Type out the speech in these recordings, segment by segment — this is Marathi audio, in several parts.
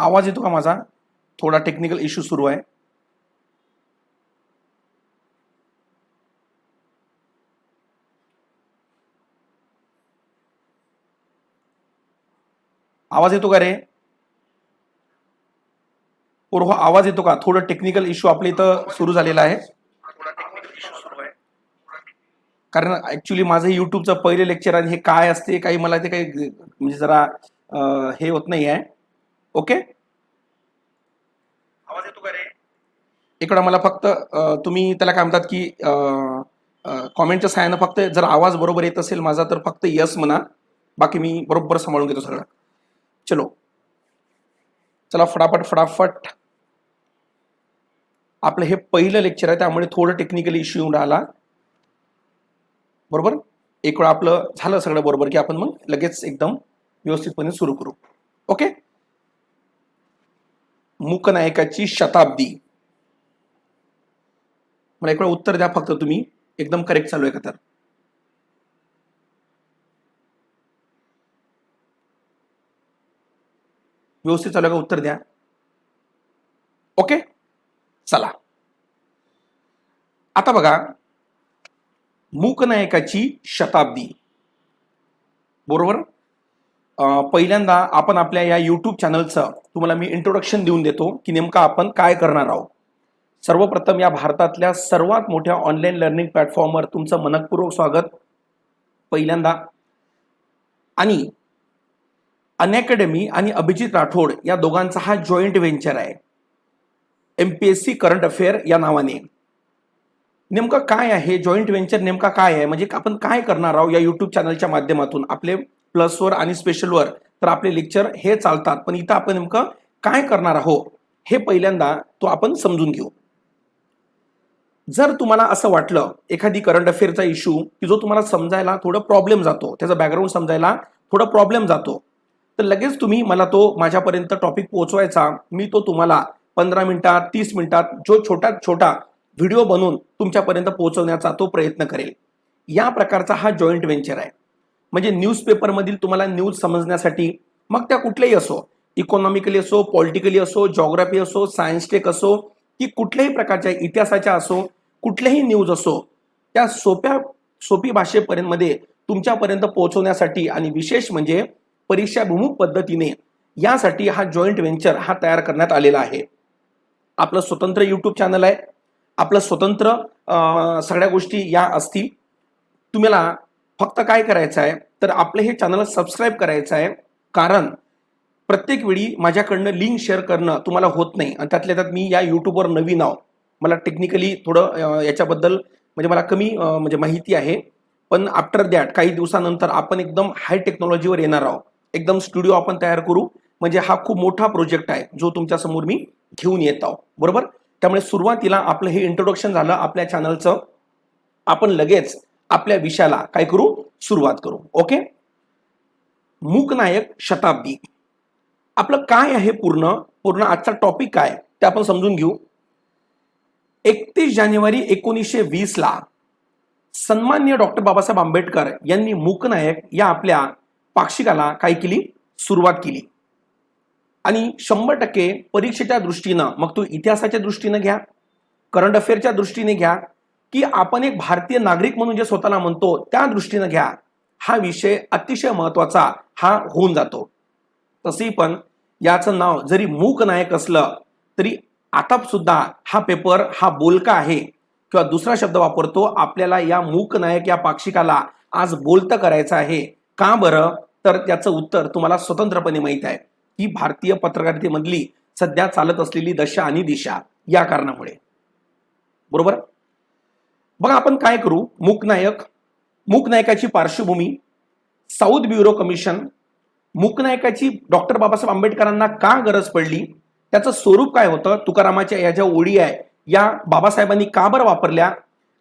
आवाज येतो का माझा? थोडा टेक्निकल इश्यू सुरू आहे. आवाज येतो का रे? हो आवाज येतो का? थोडं टेक्निकल इश्यू आपल्या इथं सुरू झालेला आहे. कारण ऍक्च्युली माझं युट्यूबचं पहिले लेक्चर आहे हे काय असते काही मला ते काही म्हणजे जरा हे होत नाही आहे ओके? आवाज येतो का रे? इकडं मला फक्त तुम्ही त्याला काय म्हणतात की कॉमेंटच्या सहाय्यानं फक्त जर आवाज बरोबर येत असेल माझा तर फक्त यस म्हणा. बाकी मी बरोबर सांभाळून घेतो सगळं. चलो. चला फटाफट फटाफट. आपलं हे पहिलं लेक्चर आहे त्यामुळे थोडं टेक्निकल इश्यू येऊन राहिला. बरोबर? एक वेळा आपलं झालं सगळं बरोबर की आपण मग लगेच एकदम व्यवस्थितपणे सुरू करू. ओके? मूकनायकाची शताब्दी. मला एक वेळा उत्तर द्या फक्त तुम्ही. एकदम करेक्ट चालू आहे का तर व्यवस्थित चालू आहे का? उत्तर द्या. ओके? चला. आता बघा. मूकनायकाची शताब्दी. बरोबर? पहिल्यांदा आपण आपल्या या यूट्यूब चॅनलचं तुम्हाला मी इंट्रोडक्शन देऊन देतो की नेमकं आपण काय करणार आहोत. सर्वप्रथम या भारतातल्या सर्वात मोठ्या ऑनलाईन लर्निंग प्लॅटफॉर्मवर तुमचं मनपूर्वक स्वागत. पहिल्यांदा आणि अनॅकॅडमी आणि अभिजित राठोड या दोघांचा हा जॉईंट व्हेंचर आहे. M P S C current affair या नावाने. नेमकं काय आहे? जॉईंट व्हेंचर नेमका काय आहे? म्हणजे आपण काय करणार आहोत या यूट्यूब चॅनलच्या माध्यमातून? आपले प्लसवर आणि स्पेशलवर तर आपले लेक्चर हे चालतात. पण इथं आपण नेमकं काय करणार आहोत हे पहिल्यांदा तो आपण समजून घेऊ. जर तुम्हाला असं वाटलं एखादी करंट अफेअरचा इश्यू की जो तुम्हाला समजायला थोडं प्रॉब्लेम जातो त्याचा बॅकग्राऊंड समजायला थोडा प्रॉब्लेम जातो तर लगेच तुम्ही मला तो माझ्यापर्यंत टॉपिक पोहोचवायचा. मी तो तुम्हाला पंधरा मिनिटात तीस मिनिटात जो छोटा छोटा व्हिडिओ बनवून तुमच्यापर्यंत पोहोचवण्याचा तो प्रयत्न करेल. या प्रकारचा हा जॉईंट व्हेंचर आहे. म्हणजे न्यूजपेपरमधील तुम्हाला न्यूज समजण्यासाठी मग त्या कुठल्याही असो इकॉनॉमिकली असो पॉलिटिकली असो जॉग्राफी असो सायन्स टेक असो की कुठल्याही प्रकारच्या इतिहासाच्या असो कुठल्याही न्यूज असो त्या सोप्या सोपी भाषेपर्यंत मध्ये तुमच्यापर्यंत पोहोचवण्यासाठी आणि विशेष म्हणजे परीक्षाभिमुख पद्धतीने यासाठी हा जॉईंट व्हेंचर हा तयार करण्यात आलेला आहे. आपलं स्वतंत्र यूट्यूब चॅनल आहे. आपलं स्वतंत्र सगळ्या गोष्टी या असतील. तुम्हाला फक्त काय करायचं आहे तर आपलं हे चॅनल सबस्क्राईब करायचं आहे कारण प्रत्येक वेळी माझ्याकडनं लिंक शेअर करणं तुम्हाला होत नाही. आणि त्यातल्या त्यात मी या युट्यूबवर नवीन आहो. मला टेक्निकली थोडं याच्याबद्दल म्हणजे मला कमी म्हणजे माहिती आहे. पण आफ्टर दॅट काही दिवसानंतर आपण एकदम हाय टेक्नॉलॉजीवर येणार आहोत. एकदम स्टुडिओ आपण तयार करू. म्हणजे हा खूप मोठा प्रोजेक्ट आहे जो तुमच्यासमोर मी घेऊन येत आहो. बरोबर? त्यामुळे सुरुवातीला आपलं हे इंट्रोडक्शन झालं आपल्या चॅनलचं आपण लगेच आपल्या विषयाला काय करू? सुरुवात करू. ओके? मूकनायक शताब्दी. आपलं काय आहे पूर्ण? पूर्ण आजचा टॉपिक काय? ते आपण समजून घेऊ. एकतीस जानेवारी एकोणीसशे वीसला सन्मान्य डॉक्टर बाबासाहेब आंबेडकर यांनी मूकनायक या आपल्या पाक्षिकाला काय केली? सुरुवात केली. आणि शंभर टक्के परीक्षेच्या दृष्टीनं मग तो इतिहासाच्या दृष्टीनं घ्या करंट अफेअरच्या दृष्टीने घ्या की आपण एक भारतीय नागरिक म्हणून जे स्वतःला म्हणतो त्या दृष्टीनं घ्या. हा विषय अतिशय महत्त्वाचा हा होऊन जातो. तसेही पण याचं नाव जरी मूक नायक असलं तरी आता सुद्धा हा पेपर हा बोलका आहे किंवा दुसरा शब्द वापरतो आपल्याला या मूक नायक या पाक्षिकाला आज बोलतं करायचं आहे. का बरं? तर त्याचं उत्तर तुम्हाला स्वतंत्रपणे माहीत आहे. ही भारतीय पत्रकारितेमधली सध्या चालत असलेली दशा आणि दिशा या कारणामुळे. बरोबर? बघा आपण काय करू? मूकनायक मूकनायकाची पार्श्वभूमी साऊथ ब्युरो कमिशन मूकनायकाची डॉक्टर बाबासाहेब आंबेडकरांना का गरज पडली? त्याचं स्वरूप काय होतं? तुकारामाच्या या ज्या ओळी आहे या बाबासाहेबांनी का बरं वापरल्या?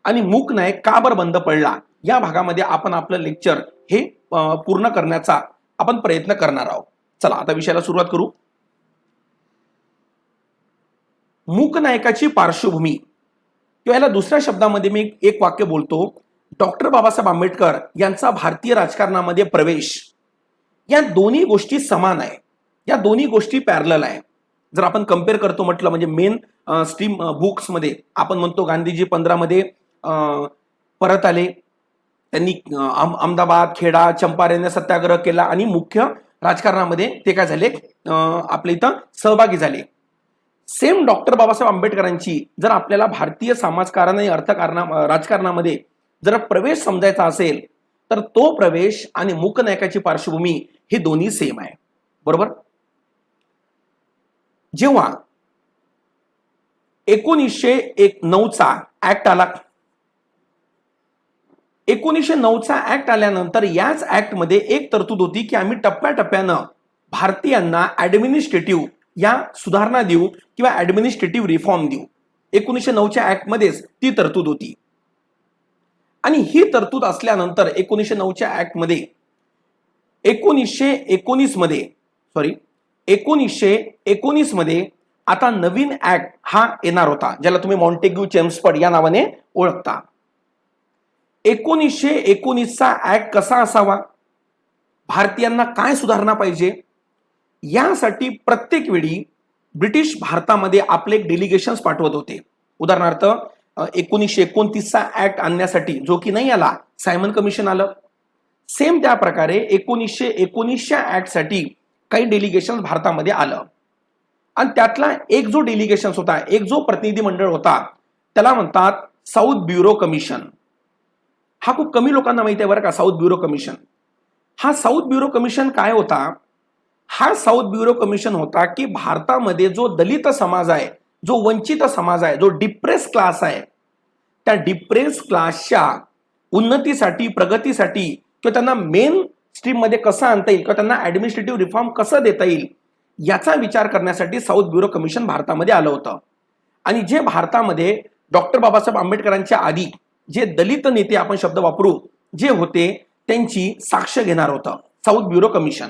आणि मूकनायक का बरं बंद पडला? या भागामध्ये आपण आपलं लेक्चर हे पूर्ण करण्याचा आपण प्रयत्न करणार आहोत. चला आता विषयाला सुरुवात करू. मूकनायकाची पार्श्वभूमी. किंवा याला दुसऱ्या शब्दामध्ये मी एक वाक्य बोलतो. डॉक्टर बाबासाहेब आंबेडकर यांचा भारतीय राजकारणामध्ये प्रवेश या दोन्ही गोष्टी समान आहे. या दोन्ही गोष्टी पॅरल आहे. जर आपण कंपेअर करतो म्हटलं म्हणजे मेन स्ट्रीम बुक्समध्ये आपण म्हणतो गांधीजी पंधरामध्ये परत आले. त्यांनी अहमदाबाद खेडा चंपारण सत्याग्रह केला आणि मुख्य राजकारणामध्ये ते काय झाले? आपल्या इथं सहभागी झाले. सेम डॉक्टर बाबासाहेब आंबेडकरांची जर आपल्याला भारतीय समाजकारण आणि अर्थकारणा राजकारणामध्ये जर प्रवेश समजायचा असेल तर तो प्रवेश आणि मूकनायकाची पार्श्वभूमी हे दोन्ही सेम आहे. बरोबर? जेव्हा एकोणीसशे एक नऊचा ऍक्ट आला एकोणीसशे नऊचा ऍक्ट आल्यानंतर याच ऍक्टमध्ये एक तरतूद होती की आम्ही टप्प्याटप्प्यानं भारतीयांना ऍडमिनिस्ट्रेटिव्ह या सुधारणा देऊ किंवा ऍडमिनिस्ट्रेटिव्ह रिफॉर्म देऊ. एकोणीसशे नऊच्या ऍक्टमध्येच ती तरतूद होती. आणि ही तरतूद असल्यानंतर एकोणीसशे नऊच्या ऍक्टमध्ये एकोणीसशे एकोणीसमध्ये सॉरी एकोणीसशे एकोणीसमध्ये आता नवीन ऍक्ट हा येणार होता ज्याला तुम्ही मॉन्टेग्यू चेम्सपड या नावाने ओळखता. एकोणीसशे एकोणीसचा ऍक्ट कसा असावा? भारतीयांना काय सुधारणा पाहिजे? यासाठी प्रत्येक वेळी ब्रिटिश भारतामध्ये आपले डेलिगेशन्स पाठवत होते. उदाहरणार्थ एकोणीसशे एकोणतीसचा ऍक्ट आणण्यासाठी जो की नाही आला सायमन कमिशन आलं. सेम त्या प्रकारे एकोणीसशे एकोणीसच्या ऍक्टसाठी काही डेलिगेशन भारतामध्ये आलं. आणि त्यातला एक जो डेलिगेशन होता एक जो प्रतिनिधी मंडळ होता त्याला म्हणतात साऊथ ब्युरो कमिशन हा खूप कमी लोकांना माहिती आहे बरं का साऊथ ब्युरो कमिशन हा साऊथ ब्युरो कमिशन काय होता? हा साऊथ ब्युरो कमिशन होता की भारतामध्ये जो दलित समाज आहे जो वंचित समाज आहे जो डिप्रेस क्लास आहे त्या डिप्रेस क्लासच्या उन्नतीसाठी प्रगतीसाठी किंवा त्यांना मेन स्ट्रीममध्ये कसं आणता येईल किंवा त्यांना ऍडमिनिस्ट्रेटिव्ह रिफॉर्म कसं देता येईल याचा विचार करण्यासाठी साऊथ ब्युरो कमिशन भारतामध्ये आलं होतं. आणि जे भारतामध्ये डॉक्टर बाबासाहेब आंबेडकरांच्या आधी जे दलित नेते आपण शब्द वापरू जे होते त्यांची साक्ष घेणार होतं South Bureau Commission.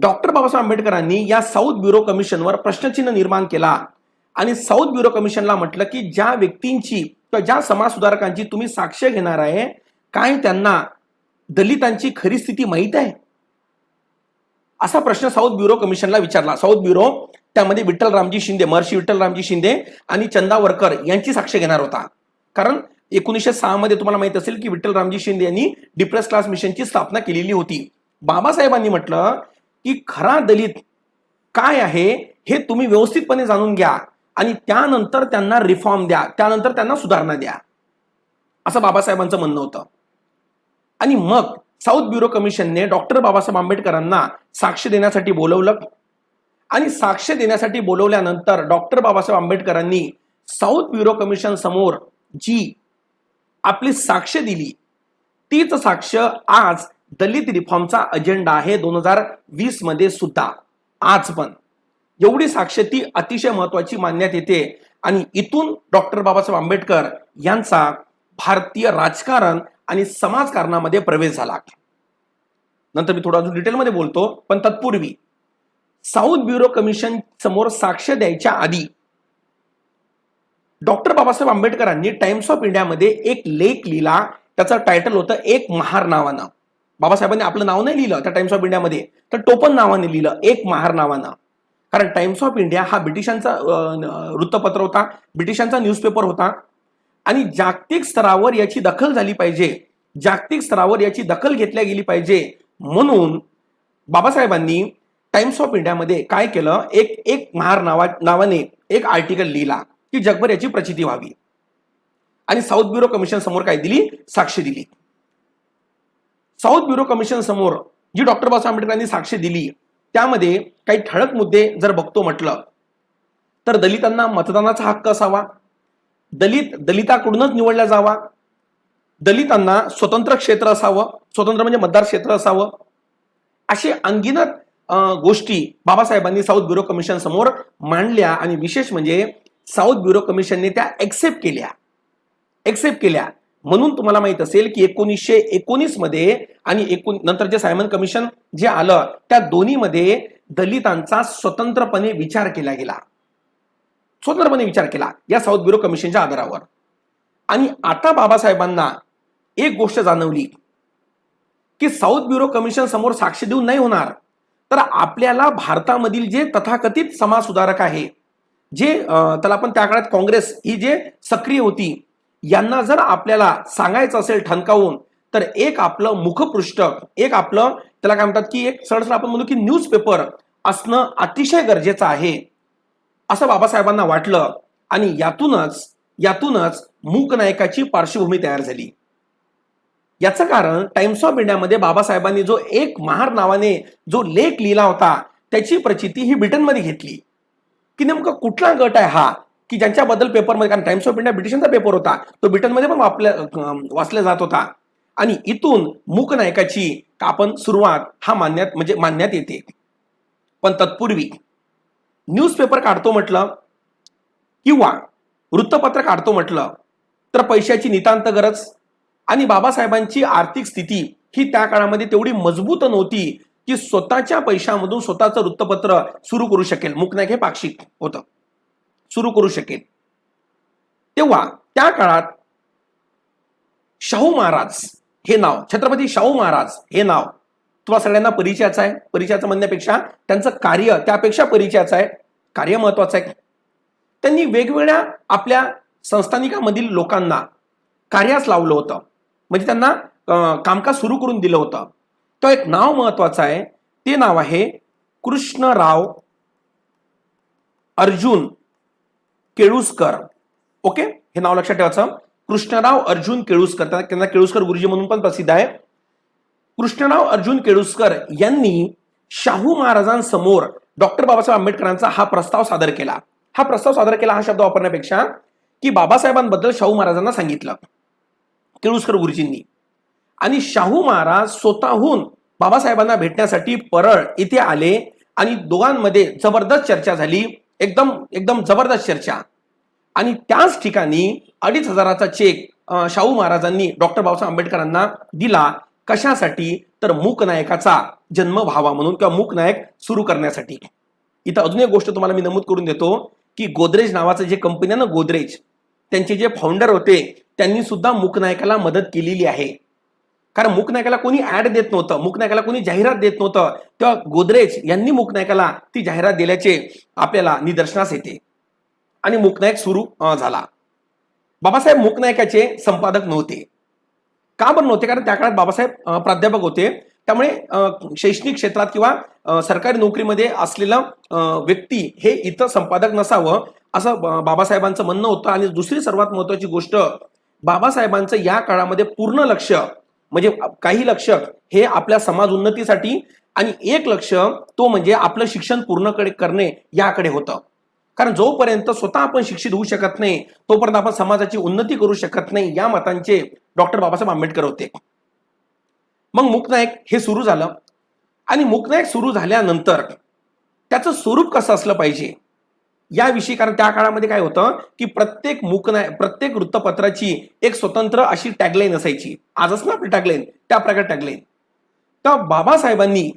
Doctor Babasaheb आंबेडकरांनी या साऊथ ब्युरो कमिशनवर प्रश्नचिन्ह निर्माण केला. आणि साऊथ ब्युरो कमिशनला म्हटलं की ज्या व्यक्तींची किंवा ज्या समाज सुधारकांची तुम्ही साक्ष घेणार आहे काय त्यांना दलितांची खरी स्थिती माहीत आहे? असा प्रश्न साऊथ ब्युरो कमिशनला विचारला. साऊथ ब्युरो त्यामध्ये विठ्ठल रामजी शिंदे महर्षी विठ्ठल रामजी शिंदे आणि चंदावरकर यांची साक्ष घेणार होता. कारण एकोणीसशे सहा मध्ये तुम्हाला माहीत असेल की विठ्ठल रामजी शिंदे यांनी डिप्रेस क्लास मिशनची स्थापना केलेली होती. बाबासाहेबांनी म्हटलं की खरा दलित काय आहे हे तुम्ही व्यवस्थितपणे जाणून घ्या आणि त्यानंतर त्यांना रिफॉर्म द्या त्यानंतर त्यांना सुधारणा द्या. असं बाबासाहेबांचं म्हणणं होतं. आणि मग साऊथ ब्युरो कमिशनने डॉक्टर बाबासाहेब आंबेडकरांना साक्ष देण्यासाठी बोलवलं आणि साक्ष देण्यासाठी बोलवल्यानंतर डॉक्टर बाबासाहेब आंबेडकरांनी साऊथ ब्युरो कमिशन समोर जी आपली साक्ष दिली तीच साक्ष आज दलित रिफॉर्मचा अजेंडा आहे दोन हजार वीसमध्ये सुद्धा. आज पण. एवढी साक्ष ती अतिशय महत्वाची मानण्यात येते. आणि इथून डॉक्टर बाबासाहेब आंबेडकर यांचा भारतीय राजकारण आणि समाजकारणामध्ये प्रवेश झाला. नंतर मी थोडा अजून डिटेलमध्ये बोलतो पण तत्पूर्वी साऊथ ब्युरो कमिशन समोर साक्ष द्यायच्या आधी डॉक्टर बाबासाहेब आंबेडकरांनी टाइम्स ऑफ इंडियामध्ये एक लेख लिहिला. त्याचं टायटल होतं एक महार नावानं. बाबासाहेबांनी आपलं नाव नाही लिहिलं त्या टाइम्स ऑफ इंडियामध्ये तर टोपण नावाने लिहिलं एक महार नावानं. कारण टाइम्स ऑफ इंडिया हा ब्रिटिशांचा वृत्तपत्र होता ब्रिटिशांचा न्यूजपेपर होता. आणि जागतिक स्तरावर याची दखल झाली पाहिजे. जागतिक स्तरावर याची दखल घेतल्या गेली पाहिजे. म्हणून बाबासाहेबांनी टाइम्स ऑफ इंडियामध्ये काय केलं? एक एक महार नावा नावाने एक आर्टिकल लिहिला की जगभर याची प्रचिती व्हावी. आणि साऊथ ब्युरो कमिशन समोर काय दिली? साक्षी दिली. साऊथ ब्युरो कमिशन समोर जी डॉक्टर बाबासाहेब आंबेडकरांनी साक्ष दिली त्यामध्ये काही ठळक मुद्दे जर बघतो म्हटलं तर दलितांना मतदानाचा हक्क असावा दलित दलिताकडूनच निवडला जावा दलितांना स्वतंत्र क्षेत्र असावं स्वतंत्र म्हणजे मतदार क्षेत्र असावं असे अंगिनत गोष्टी बाबासाहेबांनी साऊथ ब्युरो कमिशन समोर मांडल्या आणि विशेष म्हणजे साऊथ ब्युरो कमिशनने त्या एक्सेप्ट केल्या एक्सेप्ट केल्या. म्हणून तुम्हाला माहीत असेल की एकोणीसशे एकोणीसमध्ये आणि एकूण नंतर जे सायमन कमिशन जे आलं त्या दोन्हीमध्ये दलितांचा स्वतंत्रपणे विचार केला गेला. स्वतंत्रपणे विचार केला या साऊथ ब्युरो कमिशनच्या आधारावर. आणि आता बाबासाहेबांना एक गोष्ट जाणवली की साऊथ ब्युरो कमिशन समोर साक्ष देऊन नाही होणार तर आपल्याला भारतामधील जे तथाकथित समाज सुधारक आहे जे त्याला आपण त्या काळात काँग्रेस ही जे सक्रिय होती यांना जर आपल्याला सांगायचं असेल ठणकावून तर एक आपलं मुखपृष्ठ एक आपलं त्याला काय म्हणतात की एक सरसर आपण म्हणू की न्यूजपेपर असणं अतिशय गरजेचं आहे. असं बाबासाहेबांना वाटलं आणि यातूनच यातूनच मूक नायकाची पार्श्वभूमी तयार झाली. याचं कारण टाइम्स ऑफ इंडियामध्ये बाबासाहेबांनी जो एक महार नावाने जो लेख लिहिला होता त्याची प्रचिती ही ब्रिटनमध्ये घेतली. की नेमकं कुठला गट आहे हा? की ज्यांच्याबद्दल पेपरमध्ये कारण टाइम्स ऑफ इंडिया ब्रिटिशांचा पेपर होता तो ब्रिटनमध्ये पण वापल्या वाचला जात होता. आणि इथून मूक नायकाची आपण सुरुवात हा मानण्यात म्हणजे मानण्यात येते. पण तत्पूर्वी न्यूजपेपर काढतो म्हटलं किंवा वृत्तपत्र काढतो म्हटलं तर पैशाची नितांत गरज आणि बाबासाहेबांची आर्थिक स्थिती ही त्या काळामध्ये तेवढी मजबूत नव्हती की स्वतःच्या पैशामधून स्वतःचं वृत्तपत्र सुरू करू शकेल. मुकनायक हे पाक्षिक होतं. सुरू करू शकेल तेव्हा त्या काळात शाहू महाराज हे नाव छत्रपती शाहू महाराज हे नाव तुम्हाला सगळ्यांना परिचयाचं आहे. परिचयाचं म्हणण्यापेक्षा त्यांचं कार्य त्यापेक्षा परिचयाचं आहे. कार्य महत्वाचं आहे. त्यांनी वेगवेगळ्या आपल्या संस्थानिकामधील लोकांना कार्यास लावलं होतं. म्हणजे त्यांना कामकाज सुरू करून दिलं होतं. तो एक नाव महत्वाचं आहे. ते नाव आहे कृष्णराव अर्जुन केळुसकर. ओके? हे नाव लक्षात ठेवायचं कृष्णराव अर्जुन केळुसकर. त्यांना केळुसकर गुरुजी म्हणून पण प्रसिद्ध आहे. कृष्णराव अर्जुन केळुसकर यांनी शाहू महाराजांसमोर डॉक्टर बाबासाहेब आंबेडकरांचा हा प्रस्ताव सादर केला. हा प्रस्ताव सादर केला हा शब्द वापरण्यापेक्षा की बाबासाहेबांबद्दल शाहू महाराजांना सांगितलं. केळुसकर गुरुजींनी. आणि शाहू महाराज स्वतःहून बाबासाहेबांना भेटण्यासाठी परळ इथे आले आणि दोघांमध्ये जबरदस्त चर्चा झाली. एकदम एकदम जबरदस्त चर्चा. आणि त्याच ठिकाणी अडीच हजाराचा चेक शाहू महाराजांनी डॉक्टर बाबासाहेब आंबेडकरांना दिला. कशासाठी? तर मूकनायकाचा जन्म व्हावा म्हणून किंवा मूक नायक सुरू करण्यासाठी. इथं अजून एक गोष्ट तुम्हाला मी नमूद करून देतो की गोदरेज नावाचं जे कंपनी आहे ना गोदरेज त्यांचे जे फाउंडर होते त्यांनी सुद्धा मूकनायकाला मदत केलेली आहे. कारण मूकनायकाला कोणी ऍड देत नव्हतं मूकनायकाला कोणी जाहिरात देत नव्हतं. तेव्हा गोदरेज यांनी मूकनायकाला ती जाहिरात दिल्याचे आपल्याला निदर्शनास येते. आणि मुकनायक सुरू झाला. बाबासाहेब मुकनायकाचे संपादक नव्हते. का बरं नव्हते? कारण त्या काळात बाबासाहेब प्राध्यापक होते. त्यामुळे शैक्षणिक क्षेत्रात किंवा सरकारी नोकरीमध्ये असलेला व्यक्ती हे इथं संपादक नसावं असं बाबासाहेबांचं म्हणणं होतं. आणि दुसरी सर्वात महत्वाची गोष्ट बाबासाहेबांचं या काळामध्ये पूर्ण लक्ष म्हणजे काही लक्ष हे आपल्या समाज उन्नतीसाठी आणि एक लक्ष तो म्हणजे आपलं शिक्षण पूर्ण करणे याकडे होतं. कारण जोपर्यंत स्वतः आपण शिक्षित होऊ शकत नाही तोपर्यंत आपण समाजाची उन्नती करू शकत नाही या मतांचे डॉक्टर बाबासाहेब आंबेडकर होते. मग मुकनायक हे सुरू झालं. आणि मुकनायक सुरू झाल्यानंतर त्याचं स्वरूप कसं असलं पाहिजे? याविषयी कारण त्या काळामध्ये काय होतं की प्रत्येक मुकनाय प्रत्येक वृत्तपत्राची एक स्वतंत्र अशी टॅगलाईन असायची. आजच ना आपली टॅगलाईन त्या प्रकारे टॅगलाईन तर बाबासाहेबांनी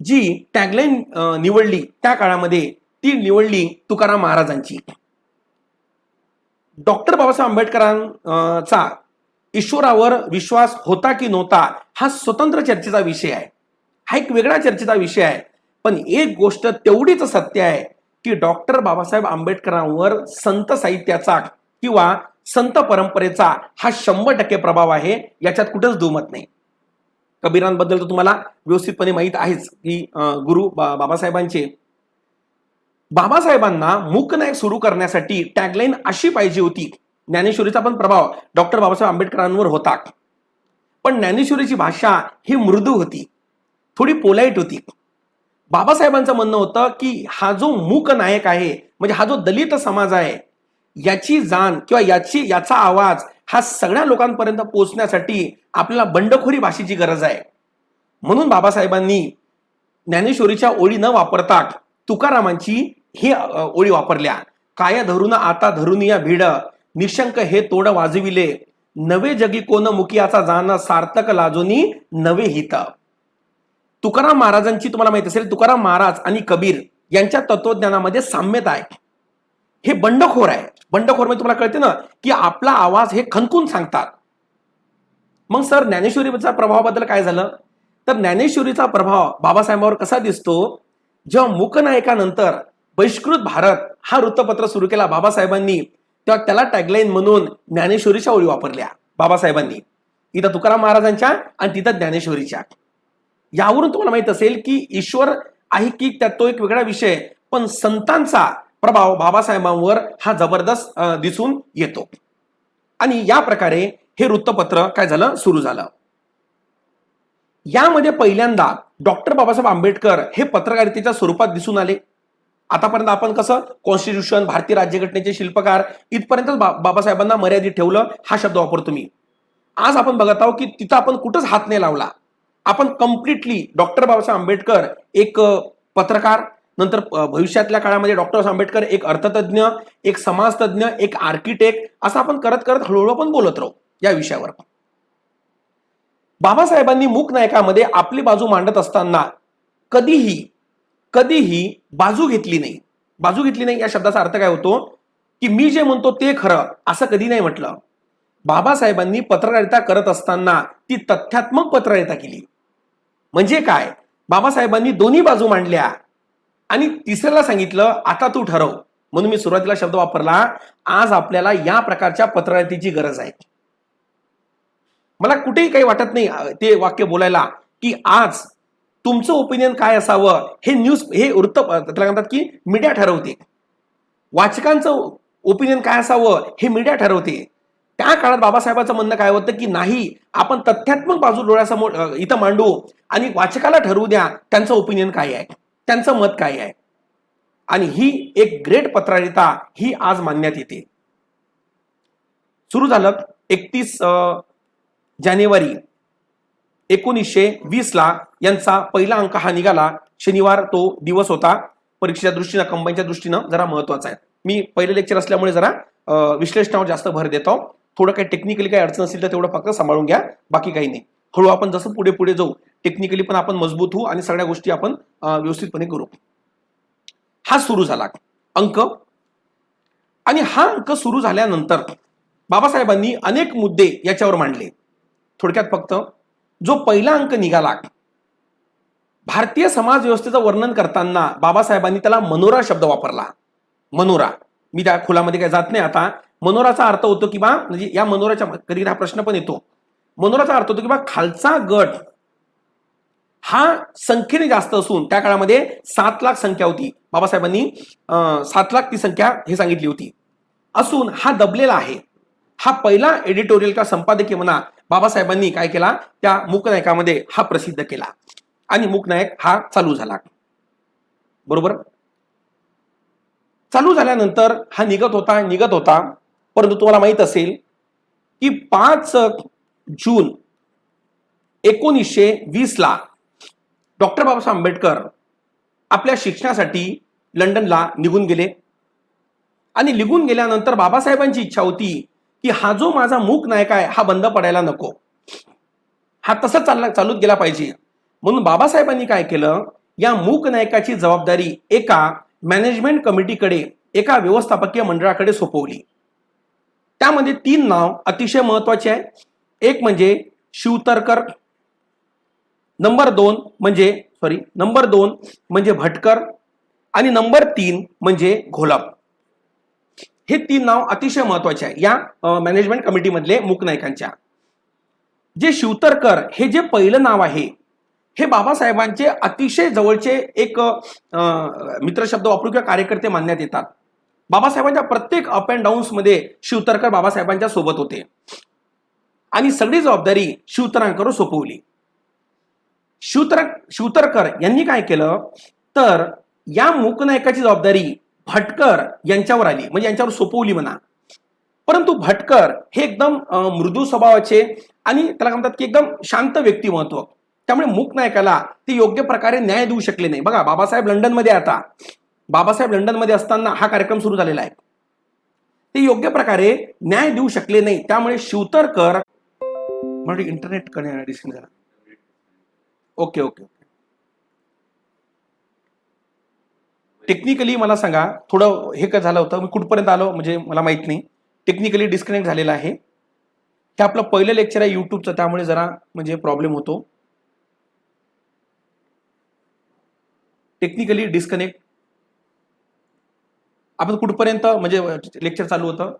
जी टॅगलाईन निवडली त्या काळामध्ये ती निवडली तुकाराम महाराजांची. डॉक्टर बाबासाहेब आंबेडकरांचा ईश्वरावर विश्वास होता की नव्हता हा स्वतंत्र चर्चेचा विषय आहे. हा एक वेगळा चर्चेचा विषय आहे. पण एक गोष्ट तेवढीच सत्य आहे की डॉक्टर बाबासाहेब आंबेडकरांवर संत साहित्याचा किंवा संत परंपरेचा हा शंभर टक्के प्रभाव आहे याच्यात कुठंच दुमत नाही. कबीरांबद्दल तर तुम्हाला व्यवस्थितपणे माहीत आहेच की गुरु बा- बाबासाहेबांचे बाबासाहेबांना मूकनायक सुरू करण्यासाठी टॅगलाईन अशी पाहिजे होती. ज्ञानेश्वरीचा पण प्रभाव डॉक्टर बाबासाहेब आंबेडकरांवर होता. पण ज्ञानेश्वरीची भाषा ही मृदू होती. थोडी पोलाईट होती. बाबासाहेबांचं म्हणणं होतं की हा जो मूक नायक आहे म्हणजे हा जो दलित समाज आहे याची जाण किंवा याची याचा आवाज हा सगळ्या लोकांपर्यंत पोहोचण्यासाठी आपल्याला बंडखोरी भाषेची गरज आहे. म्हणून बाबासाहेबांनी ज्ञानेश्वरीच्या ओळी न वापरता तुकारामांची ही ओळी वापरल्या. काय धरून आता धरून या भिड निशंक हे तोड वाजविले. नवे जगी कोण मुखियाचा जाण सार्थक लाजोनी नवे हित. तुकाराम महाराजांची तुम्हाला माहीत असेल तुकाराम महाराज आणि कबीर यांच्या तत्वज्ञानामध्ये साम्यता आहे. हे बंडखोर आहे. बंडखोर म्हणजे तुम्हाला कळते ना की आपला आवाज हे खनकून सांगतात. मग सर ज्ञानेश्वरीचा प्रभावाबद्दल काय झालं? तर ज्ञानेश्वरीचा प्रभाव बाबासाहेबांवर कसा दिसतो? जेव्हा मूकनायकानंतर बहिष्कृत भारत हा वृत्तपत्र सुरू केला बाबासाहेबांनी. तेव्हा त्याला टॅगलाईन म्हणून ज्ञानेश्वरीच्या ओळी वापरल्या बाबासाहेबांनी. इथं तुकाराम महाराजांच्या आणि तिथं ज्ञानेश्वरीच्या. यावरून तुम्हाला माहीत असेल की ईश्वर आहे की त्यात तो एक वेगळा विषय पण संतांचा प्रभाव बाबासाहेबांवर हा जबरदस्त दिसून येतो. आणि या प्रकारे हे वृत्तपत्र काय झालं? सुरू झालं. यामध्ये पहिल्यांदा डॉक्टर बाबासाहेब आंबेडकर हे पत्रकारितेच्या स्वरूपात दिसून आले. आतापर्यंत आपण कसं कॉन्स्टिट्यूशन भारतीय राज्यघटनेचे शिल्पकार इथपर्यंत बाबासाहेबांना मर्यादित ठेवलं हा शब्द वापरतो मी. आज आपण बघत आहोत की तिथं आपण कुठंच हात नाही लावला. आपण कम्प्लिटली डॉक्टर बाबासाहेब आंबेडकर एक पत्रकार नंतर भविष्यातल्या काळामध्ये डॉक्टर आंबेडकर एक अर्थतज्ञ एक समाजतज्ञ एक आर्किटेक्ट असं आपण करत करत हळूहळू आपण बोलत राहू या विषयावर बाबासाहेबांनी मूक नायकामध्ये आपली बाजू मांडत असताना कधीही कधीही बाजू घेतली नाही. बाजू घेतली नाही या शब्दाचा अर्थ काय होतो? की मी जे म्हणतो ते खरं असं कधी नाही म्हटलं. बाबासाहेबांनी पत्रकारिता करत असताना ती तथ्यात्मक पत्रकारिता केली. म्हणजे काय? बाबासाहेबांनी दोन्ही बाजू मांडल्या. आणि तिसऱ्याला सांगितलं आता तू ठरव. म्हणून मी सुरुवातीला शब्द वापरला आज आपल्याला या प्रकारच्या पत्रकारितेची गरज आहे. मला कुठेही काही वाटत नाही ते वाक्य बोलायला की आज तुमचं ओपिनियन काय असावं? हे न्यूज हे वृत्त त्याला म्हणतात की मीडिया ठरवते. वाचकांचं ओपिनियन काय असावं? हे मीडिया ठरवते. त्या काळात बाबासाहेबांचं म्हणणं काय होतं की नाही आपण तथ्यात्मक बाजू डोळ्यासमोर इथं मांडू आणि वाचकाला ठरवू द्या त्यांचं ओपिनियन काय आहे. त्यांचं मत काय आहे. आणि ही एक ग्रेट पत्रकारिता ही आज मानण्यात येते. सुरू झालं एकतीस जानेवारी एकोणीसशे वीसला यांचा पहिला अंक हा निघाला. शनिवार तो दिवस होता. परीक्षेच्या दृष्टीनं कंबाईनच्या दृष्टीनं जरा महत्त्वाचा आहे. मी पहिले लेक्चर असल्यामुळे जरा विश्लेषणावर जास्त भर देतो. थोडं काही टेक्निकली काही अडचण असेल तर तेवढं फक्त सांभाळून घ्या. बाकी काही नाही. हळू आपण जसं पुढे पुढे जाऊ टेक्निकली पण आपण मजबूत होऊ आणि सगळ्या गोष्टी आपण व्यवस्थितपणे करू. हा सुरू झाला अंक. आणि हा अंक सुरू झाल्यानंतर बाबासाहेबांनी अनेक मुद्दे याच्यावर मांडले. थोडक्यात फक्त जो पहिला अंक निघाला भारतीय समाज व्यवस्थेचं वर्णन करताना बाबासाहेबांनी त्याला मनोरा शब्द वापरला. मनोरा. मी त्या खोलामध्ये काय जात नाही. आता मनोराचा अर्थ होतो किंवा म्हणजे या मनोराच्या कधी हा प्रश्न पण येतो. मनोराचा अर्थ होतो की खालचा गट हा संख्येने जास्त असून त्या काळामध्ये सात लाख संख्या होती. बाबासाहेबांनी सात लाख ती संख्या हे सांगितली होती. असून हा दबलेला आहे. हा पहिला एडिटोरियल का संपादकीय म्हणा बाबासाहेबांनी काय केला? त्या मूकनायकामध्ये हा प्रसिद्ध केला. आणि मूकनायक हा चालू झाला. बरोबर? चालू झाल्यानंतर हा निघत होता निघत होता. परंतु तुम्हाला माहीत असेल की पाच जून एकोणीसशे वीस ला डॉक्टर बाबासाहेब आंबेडकर आपल्या शिक्षणासाठी लंडनला निघून गेले. आणि निघून गेल्यानंतर बाबासाहेबांची इच्छा होती की हा जो माझा मूक नायक आहे हा बंद पडायला नको. हा तसंच चालला चालूच गेला पाहिजे. म्हणून बाबासाहेबांनी काय केलं? या मूक नायकाची जबाबदारी एका मॅनेजमेंट कमिटीकडे एका व्यवस्थापकीय मंडळाकडे सोपवली. त्यामध्ये तीन नाव अतिशय महत्त्वाचे आहे. एक म्हणजे शिवतरकर नंबर दोन म्हणजे सॉरी नंबर दोन म्हणजे भटकर आणि नंबर तीन म्हणजे घोलप. हे तीन नाव अतिशय महत्त्वाचे आहे या मॅनेजमेंट कमिटीमधले मूक नायकांच्या. जे शिवतरकर हे जे पहिलं नाव आहे हे बाबासाहेबांचे अतिशय जवळचे एक अं, मित्रशब्द वापरू किंवा कार्यकर्ते मानण्यात येतात. बाबासाहेबांच्या प्रत्येक अप अँड डाऊन्समध्ये शिवतरकर बाबासाहेबांच्या सोबत होते. आणि सगळी जबाबदारी शिवतरांकर सोपवली. शिवतर शिवतरकर यांनी काय केलं? तर या मूकनायकाची जबाबदारी भटकर यांच्यावर आली. म्हणजे यांच्यावर सोपवली म्हणा. परंतु भटकर हे एकदम मृदू स्वभावाचे आणि त्याला काय म्हणतात की एकदम शांत व्यक्तिमत्व. त्यामुळे मूकनायकाला ते योग्य प्रकारे न्याय देऊ शकले नाही. बघा बाबासाहेब लंडनमध्ये आता बाबासाहेब लंडनमध्ये असताना हा कार्यक्रम सुरू झालेला आहे. ते योग्य प्रकारे न्याय देऊ शकले नाही. त्यामुळे शिवतरकर म्हणजे इंटरनेट डिस्कनेक्ट झाला. Okay okay okay. टेक्निकली मला सांगा थोडं हे काय झालं होतं. मी कुठपर्यंत आलो म्हणजे मला माहीत नाही. टेक्निकली डिस्कनेक्ट झालेलं आहे. हे आपलं पहिलं लेक्चर आहे युट्यूबचं त्यामुळे जरा म्हणजे प्रॉब्लेम होतो. टेक्निकली डिस्कनेक्ट आपण कुठपर्यंत म्हणजे लेक्चर चालू होतं?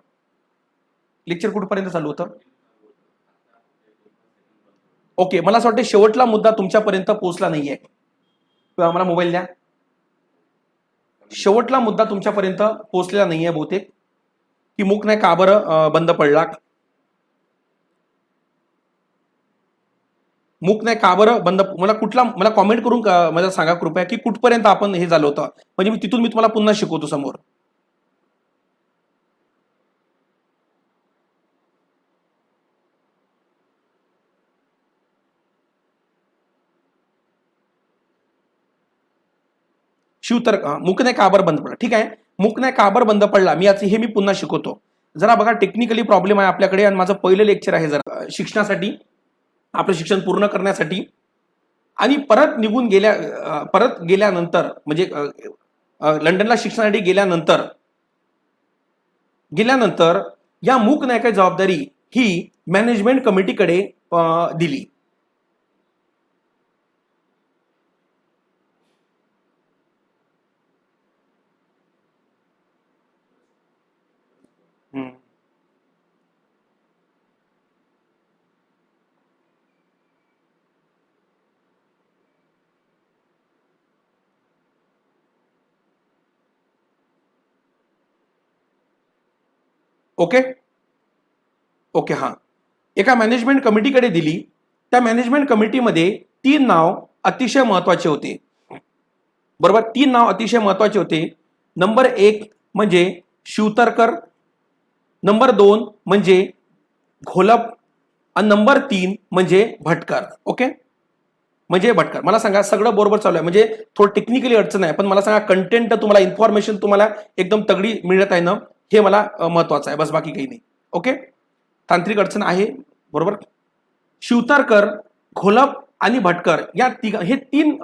लेक्चर कुठपर्यंत चालू होतं? ओके मला असं वाटतं शेवटला मुद्दा तुमच्यापर्यंत पोहोचला नाहीये. मला मोबाईल द्या. शेवटला मुद्दा तुमच्यापर्यंत पोहोचलेला नाहीये बहुतेक. की मूक नाही का बरं बंद पडला मूक नाही का बरं? बंद मला कुठला मला कॉमेंट करून मला सांगा कृपया की कुठपर्यंत आपण हे झालं होतं? म्हणजे मी तिथून मी तुम्हाला पुन्हा शिकवतो समोर. शिवतर मूक नाही काबर बंद पडला? ठीक आहे. मूक नाही काबर बंद पडला? मी याचं हे मी पुन्हा शिकवतो. जरा बघा टेक्निकली प्रॉब्लेम आहे आपल्याकडे आणि माझं पहिलं लेक्चर आहे जरा शिक्षणासाठी. आपलं शिक्षण पूर्ण करण्यासाठी. आणि परत निघून गेल्या परत गेल्यानंतर म्हणजे लंडनला शिक्षणासाठी गेल्यानंतर गेल्यानंतर या मूक नाही जबाबदारी ही मॅनेजमेंट कमिटीकडे दिली. ओके? ओके हां. एका मॅनेजमेंट कमिटीकडे दिली. त्या मॅनेजमेंट कमिटीमध्ये तीन नाव अतिशय महत्त्वाचे होते. बरोबर? तीन नाव अतिशय महत्त्वाचे होते. नंबर एक म्हणजे शिवतरकर. नंबर दोन म्हणजे घोलप. आणि नंबर तीन म्हणजे भटकर. ओके? म्हणजे भटकर. मला सांगा सगळं बरोबर चालू आहे. म्हणजे थोडं टेक्निकली अडचण आहे पण मला सांगा कंटेंट तुम्हाला इन्फॉर्मेशन तुम्हाला एकदम तगडी मिळत आहे ना? हे मला महत्त्वाचं महत्वाचं आहे. बस बाकी काही नाही. ओके? तांत्रिक अडचण आहे. बरोबर? शिवतारकर घोलप आणि भटकर या तिघ हे तीन